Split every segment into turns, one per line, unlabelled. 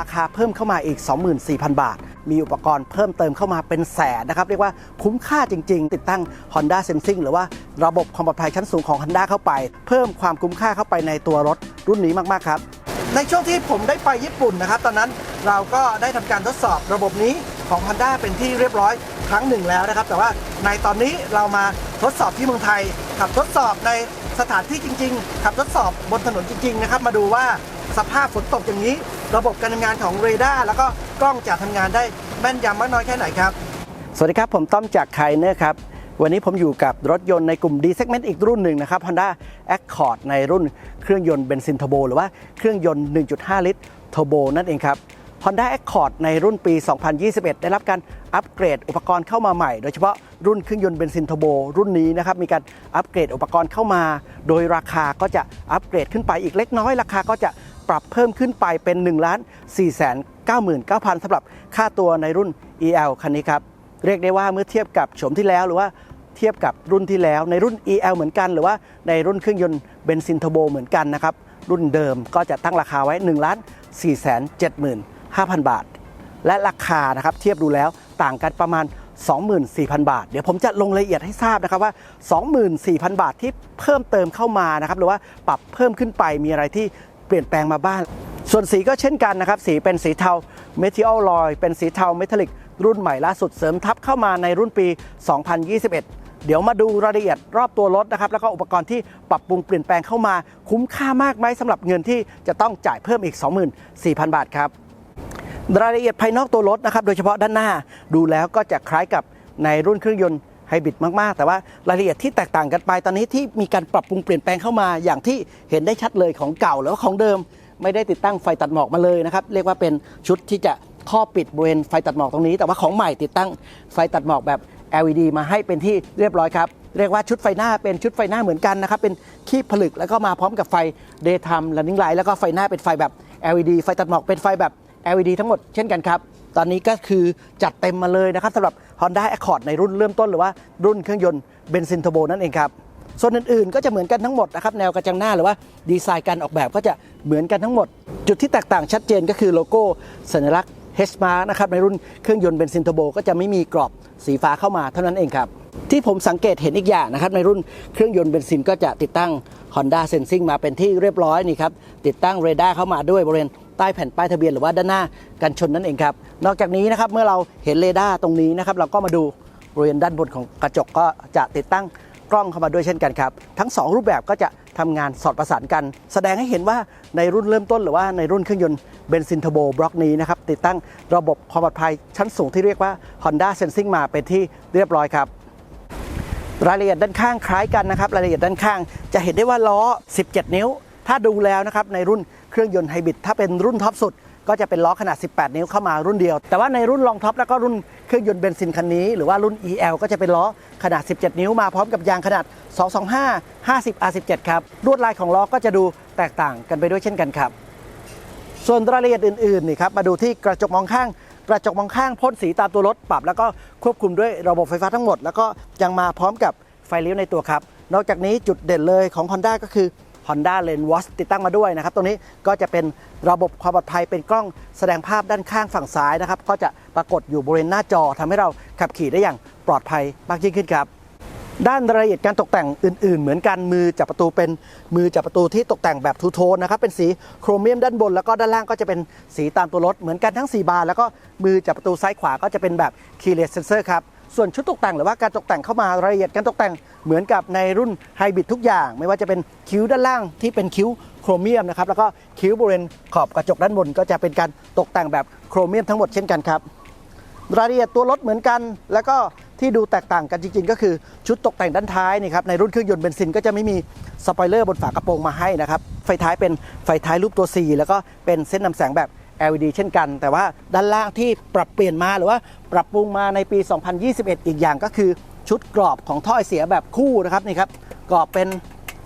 ราคาเพิ่มเข้ามาอีก 24,000 บาท มีอุปกรณ์เพิ่มเติมเข้ามาเป็นแสนนะครับ เรียกว่าคุ้มค่าจริง ๆ ติดตั้ง Honda Sensing หรือว่าระบบความปลอดภัยชั้นสูงของ Honda เข้าไป เพิ่มความคุ้มค่าเข้าไปในตัวรถรุ่นนี้มากๆครับในช่วงที่ผมได้ไปญี่ปุ่นนะครับ ตอนนั้นเราก็ได้ทำการทดสอบระบบนี้ของ Honda เป็นที่เรียบร้อยครั้งหนึ่งแล้วนะครับ แต่ว่าในตอนนี้เรามาทดสอบที่เมืองไทยขับทดสอบในสถานที่จริง ๆ ขับทดสอบบนถนนจริง ๆ นะครับ มาดูว่า สภาพฝนตกอย่างนี้ ระบบการทำงานของเรดาร์แล้วก็กล้องจะทำงานได้แม่นยำมากน้อยแค่ไหนครับ สวัสดีครับ ผมต้อมจากไคเนอร์ครับ วันนี้ผมอยู่กับรถยนต์ในกลุ่ม D segment อีกรุ่นหนึ่งนะครับ Honda Accord ในรุ่นเครื่องยนต์เบนซินเทอร์โบหรือว่าเครื่องยนต์ 1.5 ลิตรเทอร์โบนั่นเองครับ Honda Accord ในรุ่นปี 2021 ได้รับการอัปเกรดอุปกรณ์เข้ามาใหม่ โดยเฉพาะรุ่นเครื่องยนต์เบนซินเทอร์โบรุ่นนี้นะครับ มีการอัปเกรดอุปกรณ์เข้ามา โดยราคาก็จะอัปเกรดขึ้นไปอีกเล็กน้อย ราคาก็จะปรับเพิ่มขึ้นไปเป็น1ล้าน4 9 9 0 0 0สำหรับค่าตัวในรุ่น EL คันนี้ครับเรียกได้ว่าเมื่อเทียบกับโฉมที่แล้วหรือว่าเทียบกับรุ่นที่แล้ว ในรุ่น EL เหมือนกัน หรือว่าในรุ่นเครื่องยนต์เบนซินเทอร์โบเหมือนกันนะครับรุ่นเดิมก็จะตั้งราคาไว้1ล้าน4 7 5 0 0 0 บาท และราคานะครับเทียบดูแล้วต่างกันประมาณ 24,000 บาท เดี๋ยวผมจะลงรายละเอียดให้ทราบนะครับว่า 24,000 บาทที่เพิ่มเติมเข้ามานะครับหรือว่าปรับเพิ่มขึ้นไปมีอะไรที่ เปลี่ยนแปลงมาบ้าง ส่วนสีก็เช่นกันนะครับ สีเป็นสีเทาเมทิออลลอย เป็นสีเทาเมทัลลิก รุ่นใหม่ล่าสุดเสริมทับเข้ามาในรุ่นปี 2021เดี๋ยวมาดูรายละเอียดรอบตัวรถนะครับ แล้วก็อุปกรณ์ที่ปรับปรุงเปลี่ยนแปลงเข้ามา คุ้มค่ามากไหมสำหรับเงินที่จะต้องจ่ายเพิ่มอีก 24,000 บาทครับ รายละเอียดภายนอกตัวรถนะครับ โดยเฉพาะด้านหน้าดูแล้วก็จะคล้ายกับในรุ่นเครื่องยนต์ ไฮบริดมากๆ แต่ว่ารายละเอียดที่แตกต่างกันไปตอนนี้ที่มีการปรับปรุงเปลี่ยนแปลงเข้ามาอย่างที่เห็นได้ชัดเลยของเก่าหรือว่าของเดิม ไม่ได้ติดตั้งไฟตัดหมอกมาเลยนะครับเรียกว่าเป็นชุดที่จะครอบปิดบริเวณไฟตัดหมอกตรงนี้ แต่ว่าของใหม่ติดตั้งไฟตัดหมอกแบบ LED มาให้เป็นที่เรียบร้อยครับ เรียกว่าชุดไฟหน้าเป็นชุดไฟหน้าเหมือนกันนะครับ เป็นคีบผลึกแล้วก็มาพร้อมกับไฟ daytime running light แล้วก็ไฟหน้าเป็นไฟแบบ LED ไฟตัดหมอกเป็นไฟแบบ LED ทั้งหมดเช่นกันครับ ตอนนี้ก็คือจัดเต็มมาเลยนะครับสำหรับ Honda Accord ในรุ่นเริ่มต้นหรือว่ารุ่นเครื่องยนต์เบนซินเทอร์โบนั่นเองครับส่วนอื่นๆ ก็จะเหมือนกันทั้งหมดนะครับแนวกระจังหน้าหรือว่าดีไซน์การออกแบบก็จะเหมือนกันทั้งหมด จุดที่แตกต่างชัดเจนก็คือโลโก้สัญลักษณ์ h m a r k นะครับในรุ่นเครื่องยนต์เบนซินเทอร์โบก็จะไม่มีกรอบสีฟ้าเข้ามาเท่านั้นเองครับที่ผมสังเกตเห็นอีกอย่างนะครับในรุ่นเครื่องยนต์เบนซินก็จะติดตั้ง Honda Sensing มาเป็นที่เรียบร้อยนี่ครับติดตั้งเรดาร์เข้ามาด้วยบริเวณ ใต้แผ่นป้ายทะเบียนหรือว่าด้านหน้ากันชนนั่นเองครับ นอกจากนี้นะครับเมื่อเราเห็นเรดาร์ตรงนี้นะครับเราก็มาดูบริเวณด้านบนของกระจกก็จะติดตั้งกล้องเข้ามาด้วยเช่นกันครับ ทั้ง 2 รูปแบบก็จะทำงานสอดประสานกัน แสดงให้เห็นว่าในรุ่นเริ่มต้นหรือว่าในรุ่นเครื่องยนต์เบนซินเทอร์โบบล็อกนี้นะครับติดตั้งระบบความปลอดภัยชั้นสูงที่เรียกว่า Honda Sensing มาเป็นที่เรียบร้อยครับรายละเอียดด้านข้างคล้ายกันนะครับรายละเอียดด้านข้าง จะเห็นได้ว่าล้อ 17 นิ้ว ถ้าดูแล้วนะครับในรุ่น เครื่องยนต์ไฮบริดถ้าเป็นรุ่นท็อปสุด ก็จะเป็นล้อขนาด 18 นิ้วเข้ามารุ่นเดียว แต่ว่าในรุ่นรองท็อปแล้วก็รุ่นเครื่องยนต์เบนซินคันนี้ หรือว่ารุ่น EL ก็จะเป็นล้อขนาด 17 นิ้วมาพร้อมกับยางขนาด 225 50 R17 ครับลวดลายของล้อก็จะดูแตกต่างกันไปด้วยเช่นกันครับส่วนรายละเอียดอื่นๆนี่ครับมาดูที่กระจกมองข้าง กระจกมองข้างพ่นสีตามตัวรถปรับ แล้วก็ควบคุมด้วยระบบไฟฟ้าทั้งหมด แล้วก็ยังมาพร้อมกับไฟเลี้ยวในตัวครับ นอกจากนี้จุดเด่นเลยของ Honda ก็คือ Honda Lane Watch ติดตั้งมาด้วยนะครับ ตรงนี้ก็จะเป็นระบบความปลอดภัยเป็นกล้องแสดงภาพด้านข้างฝั่งซ้ายนะครับ ก็จะปรากฏอยู่บริเวณหน้าจอทำให้เราขับขี่ได้อย่างปลอดภัยมากยิ่งขึ้นครับ ด้านรายละเอียดการตกแต่งอื่น ๆ เหมือนกันมือจับประตูเป็นมือจับประตูที่ตกแต่งแบบทูโทนนะครับเป็นสีโครเมียมด้านบน แล้วก็ด้านล่างก็จะเป็นสีตามตัวรถเหมือนกันทั้ง 4 บานแล้วก็มือจับประตูซ้ายขวาก็จะเป็นแบบ keyless sensor ครับ ส่วนชุดตกแต่งหรือว่าการตกแต่งเข้ามารายละเอียดการตกแต่งเหมือนกับในรุ่นไฮบริดทุกอย่าง ไม่ว่าจะเป็นคิ้วด้านล่างที่เป็นคิ้วโครเมียมนะครับแล้วก็คิ้วบริเวณขอบกระจกด้านบน ก็จะเป็นการตกแต่งแบบโครเมียมทั้งหมดเช่นกันครับรายละเอียดตัวรถเหมือนกัน แล้วก็ที่ดูแตกต่างกันจริง ๆ ก็คือชุดตกแต่งด้านท้ายนี่ครับในรุ่นเครื่องยนต์เบนซินก็จะไม่มีสปอยเลอร์บนฝากระโปรงมาให้นะครับไฟท้ายเป็นไฟท้ายรูปตัว C แล้วก็เป็นเส้นนำแสงแบบ LED เช่นกัน แต่ว่าด้านล่างที่ปรับเปลี่ยนมาหรือว่าปรับปรุงมาในปี 2021 อีกอย่างก็คือชุดกรอบของท่อไอเสียแบบคู่นะครับนี่ครับกรอบเป็น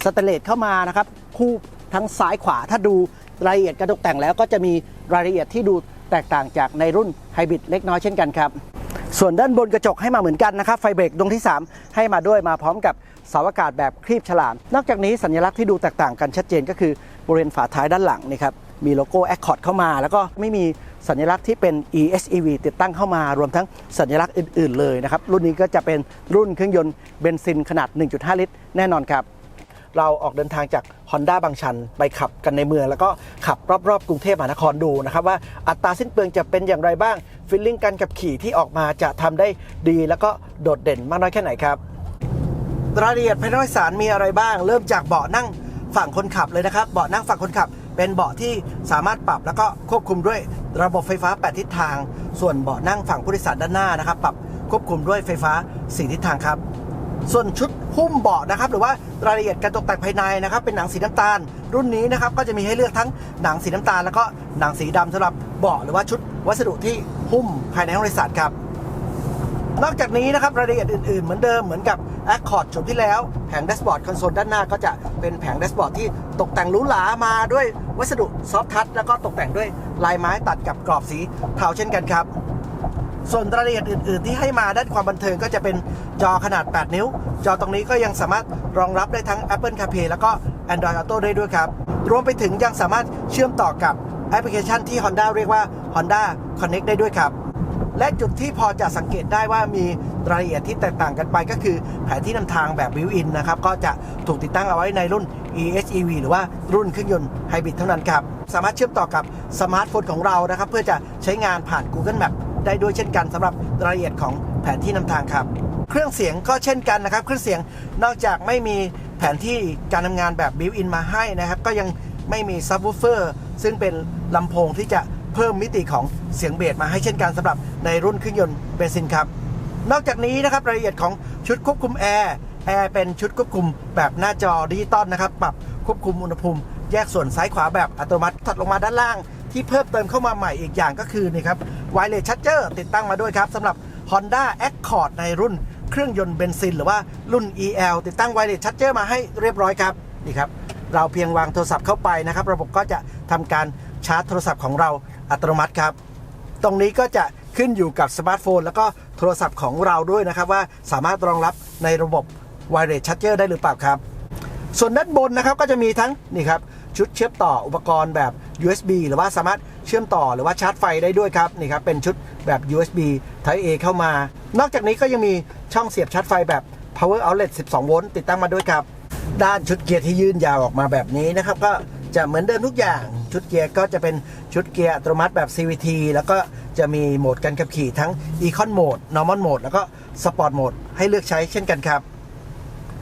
สเตนเลสเข้ามานะครับคู่ทั้งซ้ายขวาถ้าดูรายละเอียดการตกแต่งแล้วก็จะมีรายละเอียดที่ดูแตกต่างจากในรุ่นไฮบริดเล็กน้อยเช่นกันครับส่วนด้านบนกระจกให้มาเหมือนกันนะครับ ไฟเบรกดวงที่ 3 ให้มาด้วยมาพร้อมกับเสาอากาศแบบครีบฉลาม นอกจากนี้สัญลักษณ์ที่ดูแตกต่างกันชัดเจนก็คือบริเวณฝาท้ายด้านหลังนี่ครับ มีโลโก้ Accord เข้ามา แล้วก็ไม่มีสัญลักษณ์ที่เป็น EHEV ติดตั้งเข้ามารวมทั้งสัญลักษณ์อื่น ๆ เลยนะครับ รุ่นนี้ก็จะเป็นรุ่นเครื่องยนต์เบนซินขนาด 1.5 ลิตร แน่นอนครับ เราออกเดินทางจาก Honda บางชันไปขับกันในเมือง แล้วก็ขับรอบ ๆ กรุงเทพมหานครดูนะครับว่าอัตราสิ้นเปลืองจะเป็นอย่างไรบ้างฟิลลิ่งการขับขี่ที่ออกมาจะทำได้ดี แล้วก็โดดเด่นมากน้อยแค่ไหนครับรายละเอียดภายในโดยสารมีอะไรบ้าง เริ่มจากเบาะนั่งฝั่งคนขับเลยนะครับ เบาะนั่งฝั่งคนขับ เป็นเบาะที่สามารถปรับแล้วก็ควบคุมด้วยระบบไฟฟ้า 8 ทิศทาง ส่วนเบาะนั่งฝั่งผู้โดยสารด้านหน้านะครับ ปรับควบคุมด้วยไฟฟ้า 4 ทิศทางครับ ส่วนชุดหุ้มเบาะนะครับ หรือว่ารายละเอียดการตกแต่งภายในนะครับ เป็นหนังสีน้ำตาล รุ่นนี้นะครับก็จะมีให้เลือกทั้งหนังสีน้ำตาล แล้วก็หนังสีดำสำหรับเบาะหรือว่าชุดวัสดุที่หุ้มภายในห้องโดยสารครับ นอกจากนี้นะครับรายละเอียดอื่นๆ เหมือนเดิมเหมือนกับ Accord ชมที่แล้ว แผงแดชบอร์ดคอนโซลด้านหน้าก็จะเป็นแผงแดชบอร์ดที่ตกแต่งหรูหรามาด้วยวัสดุซอฟทัชแล้วก็ตกแต่งด้วยลายไม้ตัดกับกรอบสีเทาเช่นกันครับส่วนรายละเอียดอื่น ๆ ที่ให้มาด้านความบันเทิงก็จะเป็นจอขนาด 8 นิ้ว จอตรงนี้ก็ยังสามารถรองรับได้ทั้ง Apple CarPlay แล้วก็ Android Auto ได้ด้วยครับ รวมไปถึงยังสามารถเชื่อมต่อกับแอปพลิเคชันที่ Honda เรียกว่า Honda Connect ได้ด้วยครับ และจุดที่พอจะสังเกตได้ว่ามีรายละเอียดที่แตกต่างกันไปก็คือแผนที่นำทางแบบวิวอินนะครับ ก็จะถูกติดตั้งเอาไว้ในรุ่น EHEV หรือว่ารุ่นเครื่องยนต์ไฮบริดเท่านั้นครับ สามารถเชื่อมต่อกับสมาร์ทโฟนของเรานะครับ เพื่อจะใช้งานผ่าน Google Map ได้ด้วยเช่นกันสำหรับรายละเอียดของแผนที่นำทางครับ เครื่องเสียงก็เช่นกันนะครับ เครื่องเสียงนอกจากไม่มีแผนที่การทำงานแบบบิวอินมาให้นะครับ ก็ยังไม่มีซับวูเฟอร์ซึ่งเป็นลำโพงที่จะ เพิ่มมิติของเสียงเบสมาให้เช่นกันสำหรับในรุ่นเครื่องยนต์เบนซินครับนอกจากนี้นะครับรายละเอียดของชุดควบคุมแอร์แอร์เป็นชุดควบคุมแบบหน้าจอดิจิตอลนะครับปรับควบคุมอุณหภูมิ แยกส่วนซ้ายขวาแบบอัตโนมัติถัดลงมาด้านล่าง ที่เพิ่มเติมเข้ามาใหม่อีกอย่างก็คือนี่ครับไวเลสชั r เจอร์ติดตั้งมาด้วยครับสำหรับ Honda Accord ในรุ่นเครื่องยนต์เบนซิน หรือว่ารุ่น EL ติดตั้งไวเลสชั r เจอร์มาให้เรียบร้อยครับนี่ครับเราเพียงวางโทรศัพท์เข้าไปนะครับ ระบบก็จะทำการชาร์จโทรศัพท์ของเรา อัตโนมัติครับ ตรงนี้ก็จะขึ้นอยู่กับสมาร์ทโฟน แล้วก็โทรศัพท์ของเราด้วยนะครับ ว่าสามารถรองรับในระบบ Wireless Charger ได้หรือเปล่าครับ ส่วนด้านบนนะครับก็จะมีทั้งนี่ครับชุดเชื่อมต่ออุปกรณ์แบบ USB หรือว่าสามารถเชื่อมต่อหรือว่าชาร์จไฟได้ด้วยครับนี่ครับเป็นชุดแบบ USB Type A เข้ามา นอกจากนี้ก็ยังมีช่องเสียบชาร์จไฟแบบ Power Outlet 12 โวลต์ติดตั้งมาด้วยครับ ด้านชุดเกียร์ที่ยื่นยาวออกมาแบบนี้นะครับ ก็จะเหมือนเดิมทุกอย่าง ชุดเกียร์ก็จะเป็นชุดเกียร์อัตโนมัติแบบ CVT แล้วก็จะมีโหมดการขับขี่ทั้ง Econ Mode Normal Mode แล้วก็ Sport Mode ให้เลือกใช้เช่นกันครับ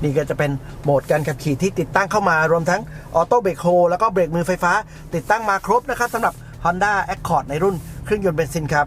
นี่ก็จะเป็นโหมดการขับขี่ที่ติดตั้งเข้ามารวมทั้งออโต้เบรกโฮแล้วก็เบรกมือไฟฟ้า ติดตั้งมาครบนะครับสำหรับ Honda Accord ในรุ่นเครื่องยนต์เบนซินครับ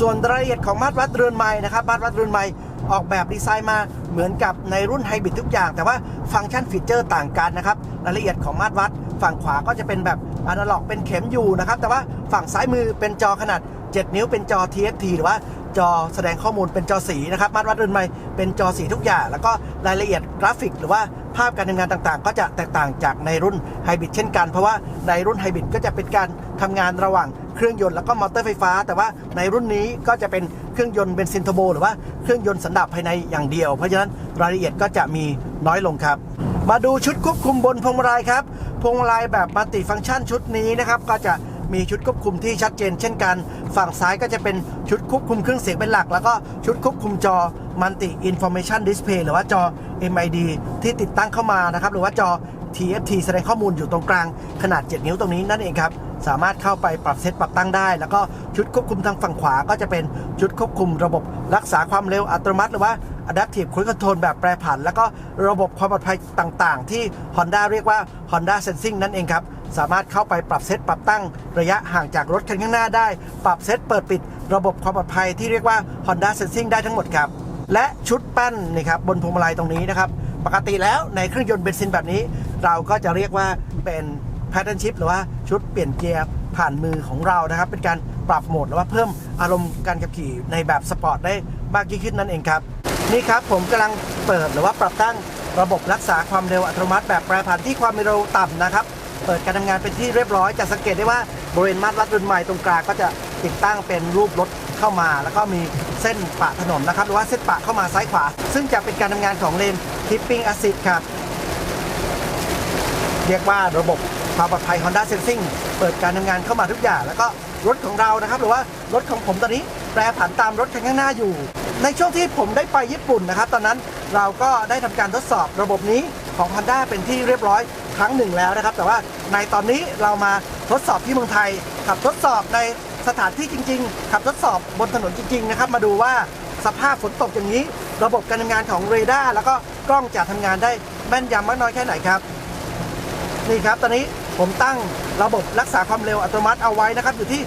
ส่วนรายละเอียดของมาตรวัดเรือนไม้นะครับมาตรวัดเรือนไม้ ออกแบบดีไซน์มาเหมือนกับในรุ่นไฮบริดทุกอย่าง แต่ว่าฟังก์ชันฟีเจอร์ต่างกันนะครับรายละเอียดของมาตรวัด ฝั่งขวาก็จะเป็นแบบอนาล็อกเป็นเข็มอยู่นะครับ แต่ว่าฝั่งซ้ายมือเป็นจอขนาด 7 นิ้วเป็นจอ TFT หรือว่าจอแสดงข้อมูลเป็นจอสีนะครับ มาตรวัดรือนไม้เป็นจอสีทุกอย่าง แล้วก็รายละเอียดกราฟิก หรือว่าภาพการทำงานต่างๆ ก็จะแตกต่างจากในรุ่นไฮบริดเช่นกัน เพราะว่าในรุ่นไฮบริดก็จะเป็นการทำงานระหว่าง เครื่องยนต์แล้วก็มอเตอร์ไฟฟ้า แต่ว่าในรุ่นนี้ก็จะเป็นเครื่องยนต์เบนซินเทอร์โบหรือว่าเครื่องยนต์สันดาปภายในอย่างเดียว เพราะฉะนั้นรายละเอียดก็จะมีน้อยลงครับ มาดูชุดควบคุมบนพวงมาลัยครับพวงมาลัยแบบมัลติฟังก์ชันชุดนี้นะครับก็จะมีชุดควบคุมที่ชัดเจน เช่นกัน ฝั่งซ้ายก็จะเป็นชุดควบคุมเครื่องเสียงเป็นหลัก แล้วก็ชุดควบคุมจอ Multi Information Display หรือว่าจอ MID ที่ติดตั้งเข้ามานะครับ หรือว่าจอ TFT แสดงข้อมูลอยู่ตรงกลางขนาด 7 นิ้วตรงนี้นั่นเองครับ สามารถเข้าไปปรับเซตปรับตั้งได้ แล้วก็ชุดควบคุมทางฝั่งขวาก็จะเป็นชุดควบคุมระบบรักษาความเร็วอัตโนมัติหรือว่า Adaptive Cruise Control แบบแปรผัน แล้วก็ระบบความปลอดภัยต่างๆ ที่ Honda เรียกว่า Honda Sensing นั่นเองครับ สามารถเข้าไปปรับเซตปรับตั้งระยะห่างจากรถคันข้างหน้าได้ ปรับเซตเปิดปิด ระบบความปลอดภัยที่เรียกว่า Honda Sensing ได้ทั้งหมดครับและชุดแป้นนี่ครับบนพวงมาลัยตรงนี้นะครับ ปกติแล้วในเครื่องยนต์เบนซินแบบนี้ เราก็จะเรียกว่าเป็นแพทเทิร์นชิพหรือว่าชุดเปลี่ยนเกียร์ผ่านมือของเรานะครับ เป็นการปรับโหมดหรือว่าเพิ่มอารมณ์การขับขี่ในแบบสปอร์ตได้มากยิ่งขึ้นนั่นเองครับ นี่ครับผมกำลังเปิดหรือว่าปรับตั้งระบบรักษาความเร็วอัตโนมัติแบบแปรผันที่ความเร็วต่ำนะครับ เปิดการทำงานเป็นที่เรียบร้อย จะสังเกตได้ว่าบริเวณมาตรวัดรุ่นใหม่ตรงกลางก็จะติดตั้งเป็นรูปรถเข้ามา แล้วก็มี เส้นปะถนนนะครับ หรือว่าเส้นปะเข้ามาซ้ายขวา ซึ่งจะเป็นการทำงานของเลน Tipping Assist ครับ เรียกว่าระบบความปลอดภัย Honda Sensing เปิดการทำงานเข้ามาทุกอย่าง แล้วก็รถของเรานะครับ หรือว่ารถของผมตอนนี้แปรผันตามรถคันข้างหน้าอยู่ ในช่วงที่ผมได้ไปญี่ปุ่นนะครับ ตอนนั้นเราก็ได้ทำการทดสอบระบบนี้ของ Honda เป็นที่เรียบร้อยครั้งหนึ่งแล้วนะครับ แต่ว่าในตอนนี้เรามาทดสอบที่เมืองไทยขับทดสอบใน สถานที่จริง ๆ ขับทดสอบบนถนนจริง ๆ นะครับ มาดูว่าสภาพฝนตกอย่างนี้ ระบบการทำงานของเรดาร์แล้วก็กล้องจะทำงานได้แม่นยำมากน้อยแค่ไหนครับนี่ครับ ตอนนี้ผมตั้งระบบรักษาความเร็วอัตโนมัติเอาไว้นะครับ อยู่ที่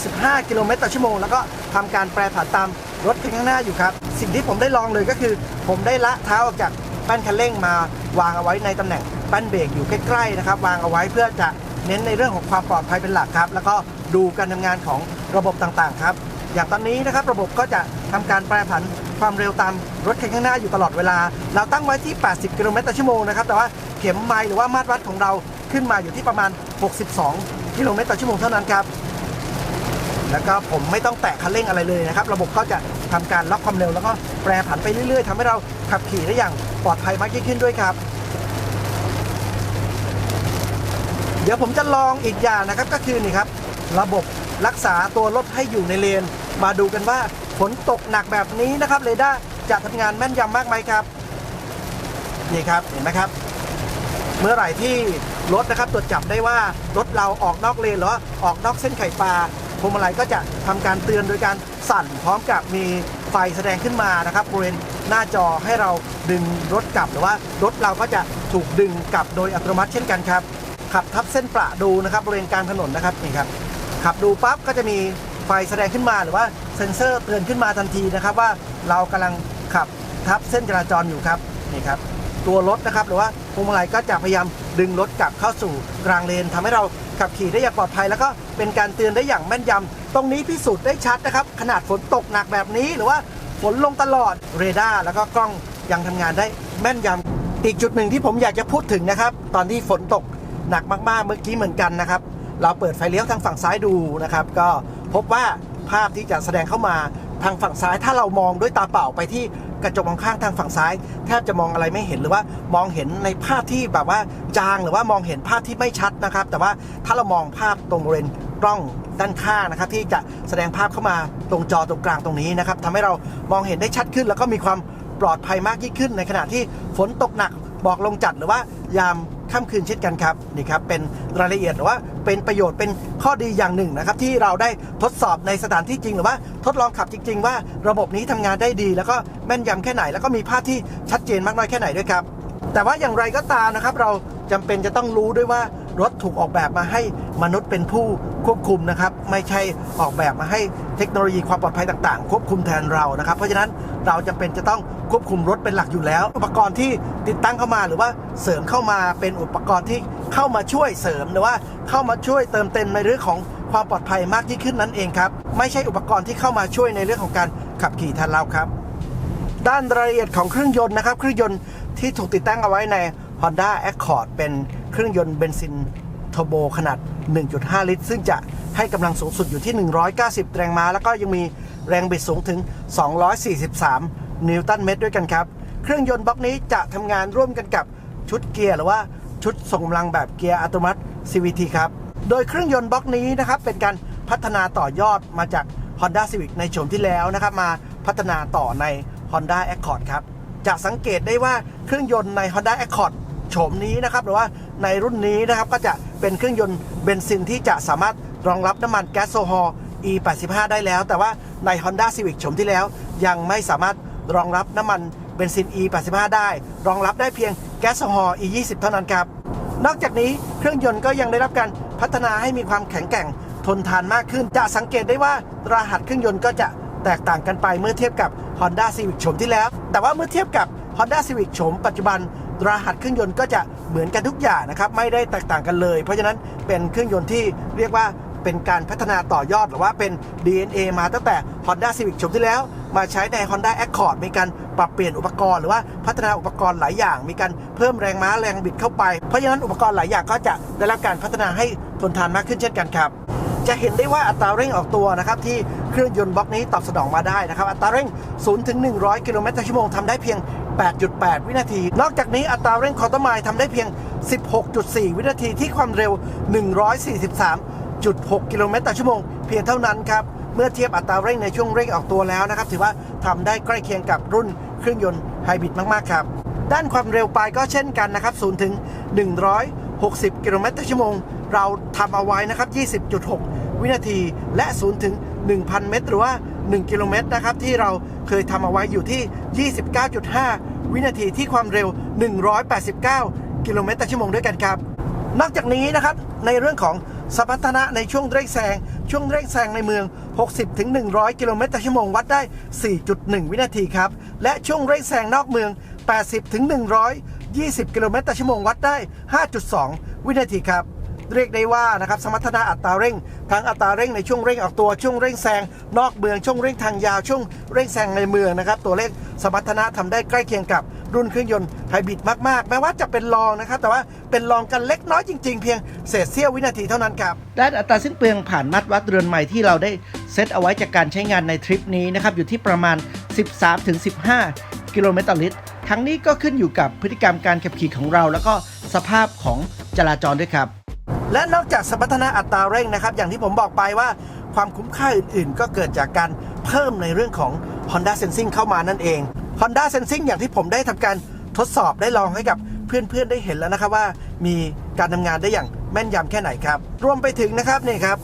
65 กิโลเมตรต่อชั่วโมง แล้วก็ทำการแปรผันตามรถคันข้างหน้าอยู่ครับ สิ่งที่ผมได้ลองเลยก็คือ ผมได้ละเท้าออกจากแป้นคันเร่งมาวางเอาไว้ในตำแหน่งแป้นเบรกอยู่ใกล้ๆนะครับ วางเอาไว้เพื่อจะเน้นในเรื่องของความปลอดภัยเป็นหลักครับ แล้วก็ ดูการทำงานของระบบต่างๆครับ อย่างตอนนี้นะครับระบบก็จะทำการแปรผันความเร็วตามรถคันข้างหน้าอยู่ตลอดเวลา เราตั้งไว้ที่ 80 กิโลเมตรต่อชั่วโมงนะครับ แต่ว่าเข็มไมล์หรือว่ามาตรวัดของเราขึ้นมาอยู่ที่ประมาณ 62 กิโลเมตรต่อชั่วโมงเท่านั้นครับ แล้วก็ผมไม่ต้องแตะคันเร่งอะไรเลยนะครับ ระบบก็จะทำการล็อกความเร็วแล้วก็แปรผันไปเรื่อย ๆทำให้เราขับขี่ได้อย่างปลอดภัยมากยิ่งขึ้นด้วยครับ เดี๋ยวผมจะลองอีกอย่างนะครับก็คือนี่ครับ ระบบรักษาตัวรถให้อยู่ในเลน มาดูกันว่าฝนตกหนักแบบนี้นะครับเรดาร์จะทำงานแม่นยำมากไหมครับ นี่ครับเห็นไหมครับ เมื่อไหร่ที่รถนะครับตรวจจับได้ว่ารถเราออกนอกเลนหรือว่าออกนอกเส้นไข่ปลาพวงมาลัยก็จะทำการเตือนโดยการสั่นพร้อมกับมีไฟแสดงขึ้นมานะครับบริเวณหน้าจอให้เราดึงรถกลับหรือว่ารถเราก็จะถูกดึงกลับโดยอัตโนมัติเช่นกันครับ ขับทับเส้นประดูนะครับบริเวณกลางถนนนะครับนี่ครับ ขับดูปั๊บก็จะมีไฟแสดงขึ้นมาหรือว่าเซ็นเซอร์เตือนขึ้นมาทันทีนะครับ ว่าเรากำลังขับทับเส้นจราจรอยู่ครับนี่ครับ ตัวรถนะครับหรือว่าพวงมาลัยก็จะพยายามดึงรถกลับเข้าสู่กลางเลนทำให้เราขับขี่ได้อย่างปลอดภัย แล้วก็เป็นการเตือนได้อย่างแม่นยำตรงนี้พิสูจน์ได้ชัดนะครับ ขนาดฝนตกหนักแบบนี้ หรือว่าฝนลงตลอดเรดาร์แล้วก็กล้องยังทำงานได้แม่นยำอีกจุดหนึ่งที่ผมอยากจะพูดถึงนะครับ ตอนที่ฝนตกหนักมากๆเมื่อกี้เหมือนกันนะครับ เราเปิดไฟเลี้ยวทางฝั่งซ้ายดูนะครับ ก็พบว่าภาพที่จะแสดงเข้ามาทางฝั่งซ้าย ถ้าเรามองด้วยตาเปล่าไปที่กระจกมองข้างทางฝั่งซ้าย แทบจะมองอะไรไม่เห็นหรือว่ามองเห็นในภาพที่แบบว่าจางหรือว่ามองเห็นภาพที่ไม่ชัดนะครับ แต่ว่าถ้าเรามองภาพตรงบริเวณกล้องด้านข้างนะครับ ที่จะแสดงภาพเข้ามาตรงจอตรงกลางตรงนี้นะครับทำให้เรามองเห็นได้ชัดขึ้น แล้วก็มีความปลอดภัยมากยิ่งขึ้น ในขณะที่ฝนตกหนักบอกลงจัดหรือว่ายาม ค่ำคืนเช่นกันครับนี่ครับเป็นรายละเอียดหรือว่าเป็นประโยชน์เป็นข้อดีอย่างหนึ่งนะครับที่เราได้ทดสอบในสถานที่จริงหรือว่าทดลองขับจริง ๆ ว่าระบบนี้ทำงานได้ดี แล้วก็แม่นยำแค่ไหน แล้วก็มีภาพที่ชัดเจนมากน้อยแค่ไหนด้วยครับ แต่ว่าอย่างไรก็ตามนะครับ เราจำเป็นจะต้องรู้ด้วยว่ารถถูกออกแบบมาให้มนุษย์เป็นผู้ควบคุมนะครับ ไม่ใช่ออกแบบมาให้เทคโนโลยีความปลอดภัยต่าง ๆ ควบคุมแทนเรานะครับ เพราะฉะนั้นเราจำเป็นจะต้อง ควบคุมรถเป็นหลักอยู่แล้ว อุปกรณ์ที่ติดตั้งเข้ามาหรือว่าเสริมเข้ามาเป็นอุปกรณ์ที่เข้ามาช่วยเสริมหรือว่าเข้ามาช่วยเติมเต็มในเรื่องของความปลอดภัยมากยิ่งขึ้นนั่นเองครับไม่ใช่อุปกรณ์ที่เข้ามาช่วยในเรื่องของการขับขี่แทนเราครับ ด้านรายละเอียดของเครื่องยนต์นะครับ เครื่องยนต์ที่ถูกติดตั้งเอาไว้ใน Honda Accord เป็นเครื่องยนต์เบนซินเทอร์โบขนาด 1.5 ลิตร ซึ่งจะให้กำลังสูงสุดอยู่ที่ 190 แรงม้า แล้วก็ยังมีแรงบิดสูงถึง 243 นิวตันเมตรด้วยกันครับ เครื่องยนต์บล็อกนี้จะทำงานร่วมกันกับชุดเกียร์หรือว่าชุดส่งกำลังแบบเกียร์อัตโนมัติ CVT ครับ โดยเครื่องยนต์บล็อกนี้นะครับเป็นการพัฒนาต่อยอดมาจาก Honda Civic ในโฉมที่แล้วนะครับ มาพัฒนาต่อใน Honda Accord ครับ จะสังเกตได้ว่าเครื่องยนต์ใน Honda Accord โฉมนี้นะครับหรือว่าในรุ่นนี้นะครับก็จะเป็นเครื่องยนต์เบนซินที่จะสามารถรองรับน้ำมันแก๊สโซฮอล E85 ได้แล้ว แต่ว่าใน Honda Civic โฉมที่แล้ว ยังไม่สามารถ รองรับน้ำมันเบนซิน E85 ได้ รองรับได้เพียงแก๊สโซฮอล์ E20 เท่านั้นครับ นอกจากนี้เครื่องยนต์ก็ยังได้รับการพัฒนาให้มีความแข็งแกร่งทนทานมากขึ้น จะสังเกตได้ว่ารหัสเครื่องยนต์ก็จะแตกต่างกันไปเมื่อเทียบกับ Honda Civic โฉมที่แล้ว แต่ว่าเมื่อเทียบกับ Honda Civic โฉมปัจจุบันรหัสเครื่องยนต์ก็จะเหมือนกันทุกอย่างนะครับ ไม่ได้แตกต่างกันเลย เพราะฉะนั้นเป็นเครื่องยนต์ที่เรียกว่า เป็นการพัฒนาต่อยอดหรือว่าเป็น DNA มาตั้งแต่ Honda Civic โฉมที่แล้ว มาใช้ใน Honda Accord มีการปรับเปลี่ยนอุปกรณ์หรือว่าพัฒนาอุปกรณ์หลายอย่าง มีการเพิ่มแรงม้าแรงบิดเข้าไป เพราะฉะนั้นอุปกรณ์หลายอย่างก็จะได้รับการพัฒนาให้ทนทานมากขึ้นเช่นกันครับจะเห็นได้ว่าอัตราเร่งออกตัวนะครับที่เครื่องยนต์บล็อกนี้ตอบสนองมาได้นะครับ อัตราเร่ง 0 ถึง 100 กิโลเมตรต่อชั่วโมงทำได้เพียง 8.8 วินาที นอกจากนี้อัตราเร่งคอร์ตไมล์ทำได้เพียง 16.4 วินาทีที่ความเร็ว 1.6 กิโลเมตรต่อชั่วโมงเพียงเท่านั้นครับ เมื่อเทียบอัตราเร่งในช่วงเร่งออกตัวแล้วนะครับ ถือว่าทำได้ใกล้เคียงกับรุ่นเครื่องยนต์ไฮบริดมาก ๆ ครับ ด้านความเร็วไปก็เช่นกันนะครับ0ถึง 160 กิโลเมตรต่อชั่วโมง เราทำเอาไว้นะครับ 20.6 วินาที และ0ถึง 1,000 เมตร หรือว่า 1 กิโลเมตรนะครับที่เราเคยทำเอาไว้อยู่ที่ 29.5 วินาทีที่ความเร็ว 189 กิโลเมตรต่อชั่วโมงด้วยกันครับ นอกจากนี้นะครับในเรื่องของ สมรรถนะในช่วงเร่งแซง ช่วงเร่งแซงในเมือง 60ถึง100 กิโลเมตรต่อชั่วโมงวัดได้ 4.1 วินาทีครับ และช่วงเร่งแซงนอกเมือง 80ถึง120 กิโลเมตรต่อชั่วโมงวัดได้ 5.2 วินาทีครับ เรียกได้ว่านะครับสมรรถนะอัตราเร่ง ทั้งอัตราเร่งในช่วงเร่งออกตัวช่วงเร่งแซงนอกเมืองช่วงเร่งทางยาวช่วงเร่งแซงในเมืองนะครับตัวเลขสมรรถนะทำได้ใกล้เคียงกับ รุ่นเครื่องยนต์ไฮบริดมากๆ แม้ว่าจะเป็นรองนะครับ แต่ว่าเป็นรองกันเล็กน้อยจริงๆ เพียงเศษเสี้ยววินาทีเท่านั้นครับด้านอัตราสิ้นเปลืองผ่านมัดวัดเรือนใหม่ที่เราได้เซตเอาไว้จากการใช้งานในทริปนี้นะครับอยู่ที่ประมาณ 13-15 กิโลเมตรต่อลิตร ทั้งนี้ก็ขึ้นอยู่กับพฤติกรรมการขับขี่ของเรา แล้วก็สภาพของจราจรด้วยครับและนอกจากสมรรถนะอัตราเร่งนะครับ อย่างที่ผมบอกไปว่าความคุ้มค่าอื่นๆ ก็เกิดจากการเพิ่มในเรื่องของ Honda Sensing เข้ามานั่นเอง Honda Sensing อย่างที่ผมได้ทำการทดสอบได้ลองให้กับเพื่อนๆได้เห็นแล้วนะครับว่ามีการทำงานได้อย่างแม่นยำแค่ไหนครับรวมไปถึงนะครับนี่ครับ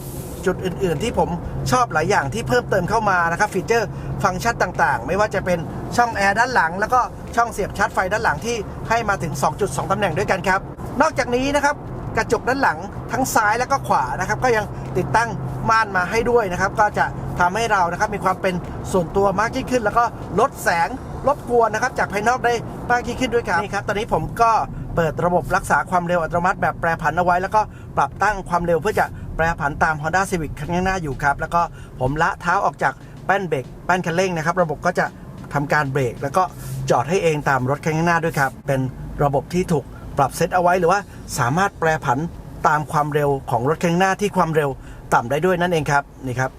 จุดอื่นๆที่ผมชอบหลายอย่างที่เพิ่มเติมเข้ามานะครับฟีเจอร์ฟังก์ชันต่างๆ ไม่ว่าจะเป็นช่องแอร์ด้านหลัง แล้วก็ช่องเสียบชาร์จไฟด้านหลังที่ให้มาถึง 2.2 ตำแหน่งด้วยกันครับ นอกจากนี้นะครับกระจกด้านหลังทั้งซ้ายและก็ขวานะครับ ก็ยังติดตั้งม่านมาให้ด้วยนะครับ ก็จะทำให้เรานะครับมีความเป็นส่วนตัวมากยิ่งขึ้น แล้วก็ลดแสง รบกวนนะครับ จากภายนอกได้มากยิ่ขึ้นด้วยครับนี่ครับตอนนี้ผมก็เปิดระบบรักษาความเร็วอัตโนมัติแบบแปรผันเอาไว้ แล้วก็ปรับตั้งความเร็วเพื่อจะแปรผันตาม Honda Civic คันข้างหน้าอยู่ครับ แล้วก็ผมละเท้าออกจากแป้นเบรกแป้นคันเร่งนะครับ ระบบก็จะทำการเบรก แล้วก็จอดให้เองตามรถคันข้างหน้าด้วยครับ เป็นระบบที่ถูกปรับเซตเอาไว้หรือว่าสามารถแปรผันตามความเร็วของรถคันข้างหน้าที่ความเร็วต่ำได้ด้วยนั่นเองครับนี่ครับ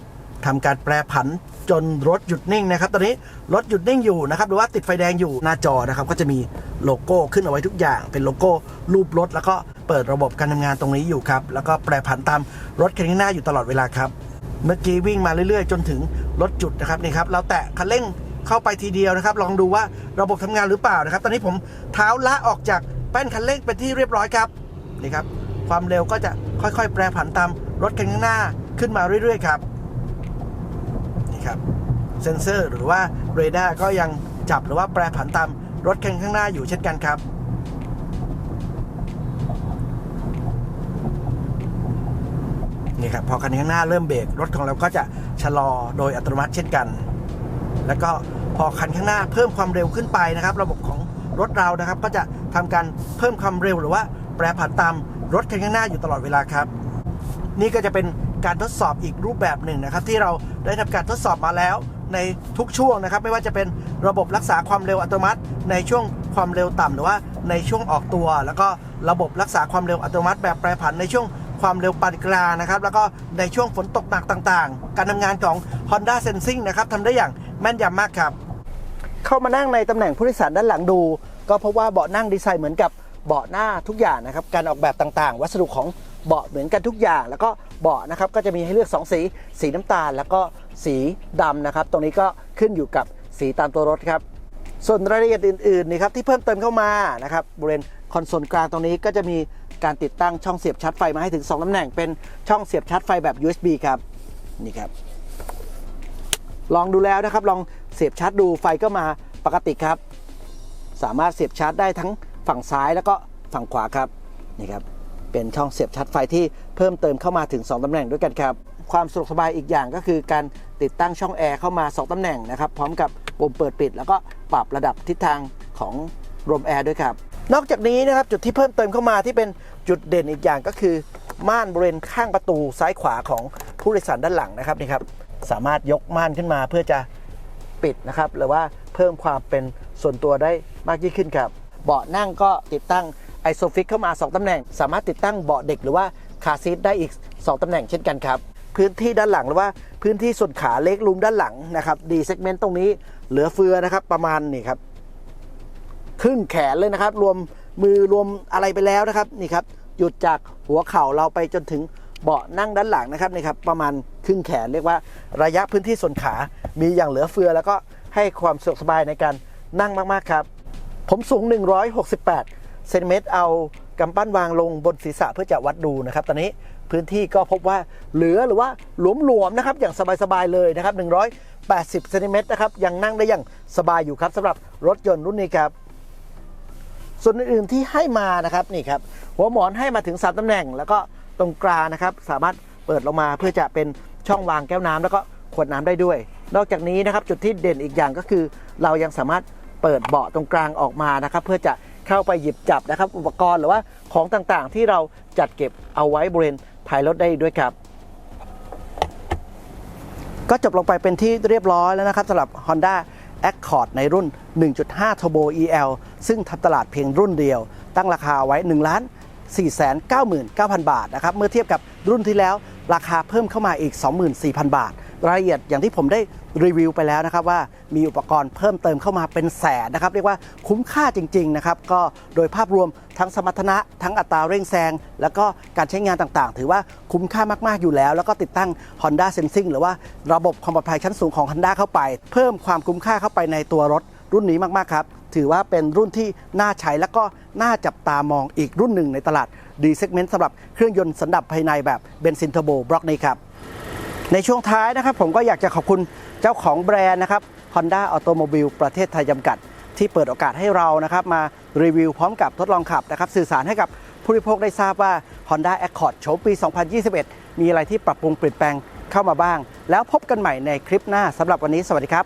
ทำการแปรผัน จนรถหยุดนิ่งนะครับ ตอนนี้รถหยุดนิ่งอยู่นะครับ หรือว่าติดไฟแดงอยู่หน้าจอนะครับ ก็จะมีโลโก้ขึ้นเอาไว้ทุกอย่าง เป็นโลโก้รูปรถ แล้วก็เปิดระบบการทำงานตรงนี้อยู่ครับ แล้วก็แปรผันตามรถคันข้างหน้าอยู่ตลอดเวลาครับ เมื่อกี้วิ่งมาเรื่อยๆ จนถึงรถจุดนะครับนี่ครับ เราแตะคันเร่งเข้าไปทีเดียวนะครับ ลองดูว่าระบบทำงานหรือเปล่านะครับ ตอนนี้ผมเท้าละออกจากแป้นคันเร่งเป็นที่เรียบร้อยครับ นี่ครับ ความเร็วก็จะค่อยๆ แปรผันตามรถคันข้างหน้าขึ้นมาเรื่อยๆ ครับ ครับ เซนเซอร์หรือว่าเรดาร์ก็ยังจับหรือว่าแปรผันตามรถคันข้างหน้าอยู่เช่นกันครับนี่ครับพอคันข้างหน้าเริ่มเบรกรถของเราก็จะชะลอโดยอัตโนมัติเช่นกัน แล้วก็พอคันข้างหน้าเพิ่มความเร็วขึ้นไปนะครับ ระบบของรถเรานะครับ ก็จะทำการเพิ่มความเร็วหรือว่าแปรผันตามรถคันข้างหน้าอยู่ตลอดเวลาครับ นี่ก็จะเป็น การทดสอบอีกรูปแบบหนึ่งนะครับ ที่เราได้ทำการทดสอบมาแล้วในทุกช่วงนะครับ ไม่ว่าจะเป็นระบบรักษาความเร็วอัตโนมัติ ในช่วงความเร็วต่ำหรือว่าในช่วงออกตัว แล้วก็ระบบรักษาความเร็วอัตโนมัติ แบบแปรผันในช่วงความเร็วปานกลางนะครับ แล้วก็ในช่วงฝนตกหนักต่างๆ การทำงานของ Honda Sensing นะครับทำได้อย่างแม่นยำมากครับ เข้ามานั่งในตำแหน่งผู้โดยสารด้านหลังดู ก็เพราะว่าเบาะนั่งดีไซน์เหมือนกับเบาะหน้าทุกอย่างนะครับ การออกแบบต่างๆ วัสดุของเบาะเหมือนกันทุกอย่าง แล้วก็ เบาะนะครับก็จะมีให้เลือก 2 สี สีน้ำตาล แล้วก็สีดำนะครับ ตรงนี้ก็ขึ้นอยู่กับสีตามตัวรถครับ ส่วนรายละเอียดอื่นๆนี่ครับที่เพิ่มเติมเข้ามานะครับบริเวณคอนโซลกลางตรงนี้ก็จะมีการติดตั้งช่องเสียบชาร์จไฟมาให้ถึง 2ตำแหน่งเป็นช่องเสียบชาร์จไฟแบบ USB ครับนี่ครับ ลองดูแล้วนะครับ ลองเสียบชาร์จดูไฟก็มาปกติครับ สามารถเสียบชาร์จได้ทั้งฝั่งซ้ายแล้วก็ฝั่งขวาครับนี่ครับ เป็นช่องเสียบชาร์จไฟที่เพิ่มเติมเข้ามาถึง 2ตำแหน่งด้วยกันครับ ความสะดวกสบายอีกอย่างก็คือการติดตั้งช่องแอร์เข้ามา 2ตำแหน่งนะครับ พร้อมกับปุ่มเปิดปิด แล้วก็ปรับระดับทิศทางของลมแอร์ด้วยครับ นอกจากนี้นะครับจุดที่เพิ่มเติมเข้ามาที่เป็นจุดเด่นอีกอย่างก็คือ ม่านบริเวณข้างประตูซ้ายขวาของผู้โดยสารด้านหลังนะครับนี่ครับสามารถยกม่านขึ้นมาเพื่อจะปิดนะครับหรือว่าเพิ่มความเป็นส่วนตัวได้มากยิ่งขึ้นครับ เบาะนั่งก็ติดตั้ง ไอโซฟิกเข้ามา 2 ตำแหน่ง สามารถติดตั้งเบาะเด็กหรือว่าคาซีทได้อีก 2 ตำแหน่งเช่นกันครับ พื้นที่ด้านหลังหรือว่าพื้นที่ส่วนขาเล็กลุมด้านหลังนะครับดีเซกเมนต์ตรงนี้เหลือเฟือนะครับประมาณนี่ครับครึ่งแขนเลยนะครับ รวมมือรวมอะไรไปแล้วนะครับนี่ครับหยุดจากหัวเข่าเราไปจนถึงเบาะนั่งด้านหลังนะครับนี่ครับประมาณครึ่งแขนเรียกว่าระยะพื้นที่ส่วนขา มีอย่างเหลือเฟือ แล้วก็ให้ความสะดวกสบายในการนั่งมาก ๆ ครับ ผมสูง 168 เซนติเมตรเอากำปั้นวางลงบนศีรษะเพื่อจะวัดดูนะครับ ตอนนี้พื้นที่ก็พบว่าเหลือหรือว่าหลวมๆนะครับ อย่างสบาย ๆ เลยนะครับ 180เซนติเมตรนะครับ ยังนั่งได้อย่างสบายอยู่ครับสำหรับรถยนต์รุ่นนี้ครับ ส่วนอื่นๆที่ให้มานะครับนี่ครับ หัวหมอนให้มาถึง 3ตำแหน่ง แล้วก็ตรงกลางนะครับ สามารถเปิดลงมาเพื่อจะเป็นช่องวางแก้วน้ำแล้วก็ขวดน้ำได้ด้วย นอกจากนี้นะครับจุดที่เด่นอีกอย่างก็คือ เรายังสามารถเปิดเบาะตรงกลางออกมานะครับ เพื่อจะ เข้าไปหยิบจับนะครับ อุปกรณ์หรือว่าของต่างๆ ที่เราจัดเก็บเอาไว้บริเวณภายรถได้ด้วยครับ ก็จบลงไปเป็นที่เรียบร้อยแล้วนะครับสำหรับ Honda Accord ในรุ่น 1.5 Turbo EL ซึ่งทำตลาดเพียงรุ่นเดียว ตั้งราคาไว้1ล้าน499,000 บาทนะครับ เมื่อเทียบกับรุ่นที่แล้วราคาเพิ่มเข้ามาอีก 24,000 บาท รายละเอียดอย่างที่ผมได้รีวิวไปแล้วนะครับว่ามีอุปกรณ์เพิ่มเติมเข้ามาเป็นแสนนะครับ เรียกว่าคุ้มค่าจริง ๆ นะครับ ก็โดยภาพรวมทั้งสมรรถนะทั้งอัตราเร่งแซง แล้วก็การใช้งานต่างๆ ถือว่าคุ้มค่ามากๆอยู่แล้ว แล้วก็ติดตั้ง Honda Sensing หรือว่าระบบความปลอดภัยชั้นสูงของ Honda เข้าไป เพิ่มความคุ้มค่าเข้าไปในตัวรถรุ่นนี้มากๆครับถือว่าเป็นรุ่นที่น่าใช้และก็น่าจับตามองอีกรุ่นหนึ่งในตลาด D segment สำหรับเครื่องยนต์สันดาปภายในแบบเบนซินเทอร์โบบล็อกนี้ครับ ในช่วงท้ายนะครับผมก็อยากจะขอบคุณเจ้าของแบรนด์นะครับ Honda Automobile ประเทศไทยจำกัด ที่เปิดโอกาสให้เรานะครับมารีวิวพร้อมกับทดลองขับนะครับสื่อสารให้กับผู้บริโภคได้ทราบว่า Honda Accord โฉมปี 2021 มีอะไรที่ปรับปรุงเปลี่ยนแปลงเข้ามาบ้าง แล้วพบกันใหม่ในคลิปหน้าสำหรับวันนี้สวัสดีครับ